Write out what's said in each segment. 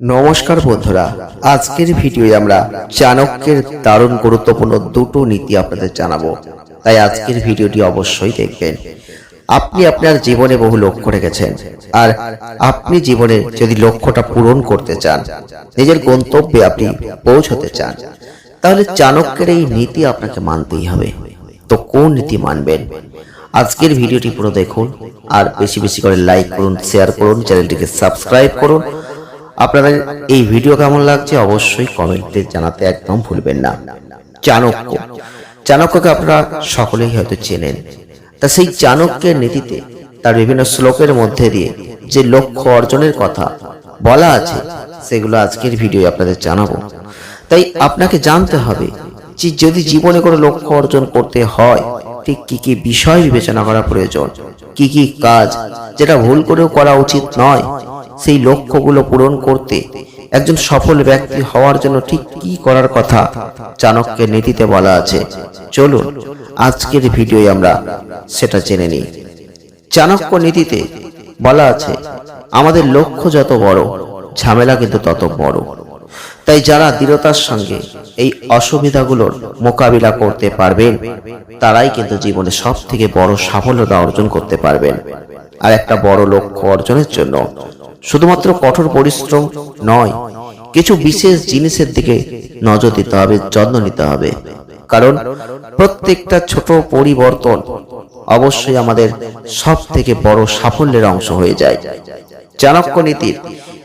নমস্কার বন্ধুরা, আজকের ভিডিওয়ে আমরা চাণক্যের দারুণ গুরুত্বপূর্ণ দুটো নীতি আপনাদের জানাব। তাই আজকের ভিডিওটি অবশ্যই দেখবেন। আপনি আপনার জীবনে বহু লক্ষ্য রেখেছেন, আর আপনি জীবনে যদি লক্ষ্যটা পূরণ করতে চান, নিজের গন্তব্যে আপনি পৌঁছতে চান, তাহলে চাণক্যের এই নীতি আপনাকে মানতেই হবে। তো কোন নীতি মানবেন? আজকের ভিডিওটি পুরো দেখুন, আর বেশি বেশি করে লাইক করুন শেয়ার করুন, চ্যানেলটিকে সাবস্ক্রাইব করুন আপনাদের এই ভিডিও কেমন লাগছে অবশ্যই কমেন্টে জানাতে একদম ভুলবেন না। চাণক্য। চাণক্যকে আপনারা সকলেই হয়তো চেনেন। তা সেই চাণক্যের নীতিতে তার বিভিন্ন শ্লোকের মধ্যে দিয়ে যে লক্ষ্য অর্জনের কথা বলা আছে, সেগুলো আজকের ভিডিও আপনাদের জানাব। তাই আপনাকে জানতে হবে যে যদি জীবনে কোনো লক্ষ্য অর্জন করতে হয়, ঠিক কি কি বিষয় বিবেচনা করা প্রয়োজন? কি কি কাজ যেটা ভুল করেও করা উচিত নয়? সেই লক্ষ্যগুলো পূরণ করতে একজন সফল ব্যক্তি হওয়ার জন্য ঠিক কি করার কথা চাণক্যের নীতিতে বলা আছে। চলুন, আজকের ভিডিওয় আমরা সেটা জেনে নিই। চাণক্য নীতিতে বলা আছে, আমাদের লক্ষ্য যত বড়, ঝামেলা কিন্তু তত বড়। তাই যারা দৃঢ়তার সঙ্গে এই অসুবিধাগুলোর মোকাবিলা করতে পারবেন, তারাই কিন্তু জীবনে সব থেকে বড় সাফল্যতা অর্জন করতে পারবেন। আর একটা বড় লক্ষ্য অর্জনের জন্য শুধুমাত্র কঠোর পরিশ্রম নয়, কিছু বিশেষ জিনিসের দিকে নজর দিতে হবে, যত্ন নিতে হবে। কারণ প্রত্যেকটা ছোট পরিবর্তন অবশ্যই আমাদের সব থেকে বড় সাফল্যের অংশ হয়ে যায়। চাণক্য নীতির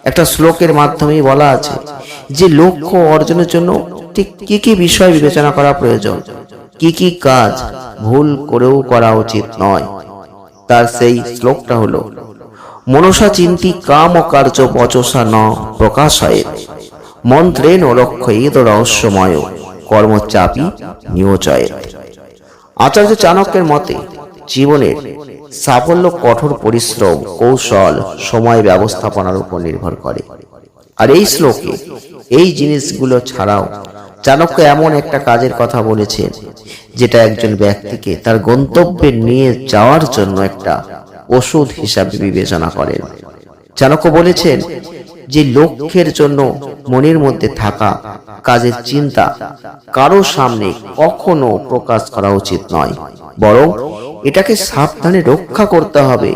একটা শ্লোকের মাধ্যমেই বলা আছে যে, লক্ষ্য অর্জনের জন্য ঠিক কি কি বিষয় বিবেচনা করা প্রয়োজন? কি কি কাজ ভুল করেও করা উচিত নয়। তার সেই শ্লোকটা হলো মনসা চিন্তি কাম কার্য বচসা ন প্রকাশয়ে। মন্ত্রেণ লক্ষ্য এদ রহস্যময়, কর্মচাপী নিয়োচয়ে আচার্য চাণক্যের মতে, জীবনের সাফল্য কঠোর পরিশ্রম, কৌশল, সময় ব্যবস্থাপনার উপর নির্ভর করে। আর এই শ্লোকে এই জিনিসগুলো ছাড়াও চাণক্য এমন একটা কাজের কথা বলেছেন, যেটা একজন ব্যক্তিকে তার গন্তব্যে নিয়ে যাওয়ার জন্য একটা ওষুধ হিসাবে বিবেচনা করেন চাণক্য বলেছেন যে লক্ষ্যের জন্য মনের মধ্যে থাকা কাজের চিন্তা কারও সামনে কখনো প্রকাশ করা উচিত নয়। বরং এটাকে সাবধানে রক্ষা করতে হবে।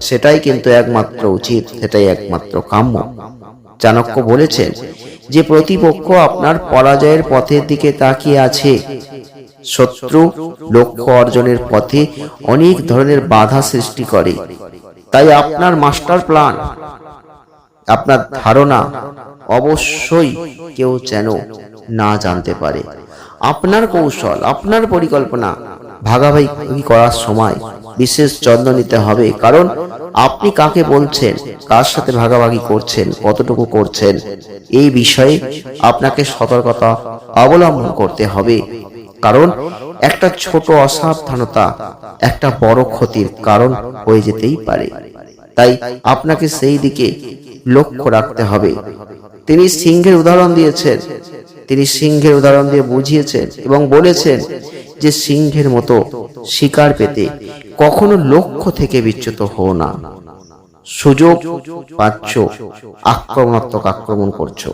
সেটাই কিন্তু একমাত্র উচিত, সেটাই একমাত্র কাম্য। চাণক্য বলেছেন যে প্রতিপক্ষ আপনার পরাজয়ের পথের দিকে তাকিয়ে আছে শত্রু লক্ষ্য অর্জনের পথে অনেক ধরনের বাধা সৃষ্টি করে। তাই আপনার মাস্টার প্ল্যান, আপনার ধারণা অবশ্যই কেউ যেন না জানতে পারে। আপনার কৌশল, আপনার পরিকল্পনা ভাগাভাগি করার সময় বিশেষ যত্ন নিতে হবে, কারণ আপনি কাকে বলছেন, কার সাথে ভাগাভাগি করছেন, কতটুকু করছেন, এই বিষয়ে আপনাকে সতর্কতা অবলম্বন করতে হবে। কারণ একটা ছোট অসাবধানতা একটা বড় ক্ষতির কারণ হয়ে যেতেই পারে। তাই আপনাকে সেই দিকে লক্ষ্য রাখতে হবে। তিনি সিংহের উদাহরণ দিয়েছেন। তিনি সিংহের উদাহরণ দিয়ে বুঝিয়েছেন এবং বলেছেন যে সিংহের মতো শিকার পেতে কখনো লক্ষ্য থেকে বিচ্যুত হও না। সুযোগ পাচ্ছ, আক্রমণাত্মক আক্রমণ করছ।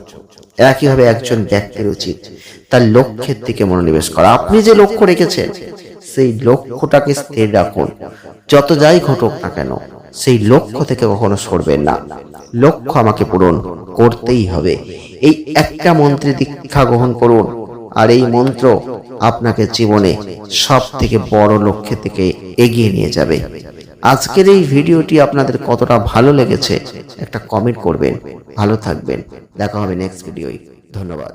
একইভাবে একজন ব্যক্তির উচিত তার লক্ষ্যের দিকে মনোনিবেশ করা। আপনি যে লক্ষ্য রেখেছেন, সেই লক্ষ্যটাকে স্থির রাখুন। যত যাই ঘটুক না কেন, সেই লক্ষ্য থেকে কখনো সরবেন না। লক্ষ্য আমাকে পূরণ করতেই হবে। এই একটা মন্ত্রে দীক্ষা গ্রহণ করুন। আর এই মন্ত্র আপনাকে জীবনে সব থেকে বড় লক্ষ্যে থেকে এগিয়ে নিয়ে যাবে। আজকের এই ভিডিওটি আপনাদের কতটা ভালো লেগেছে, একটা কমেন্ট করবেন। ভালো থাকবেন। দেখা হবে নেক্সট ভিডিওই ধন্যবাদ।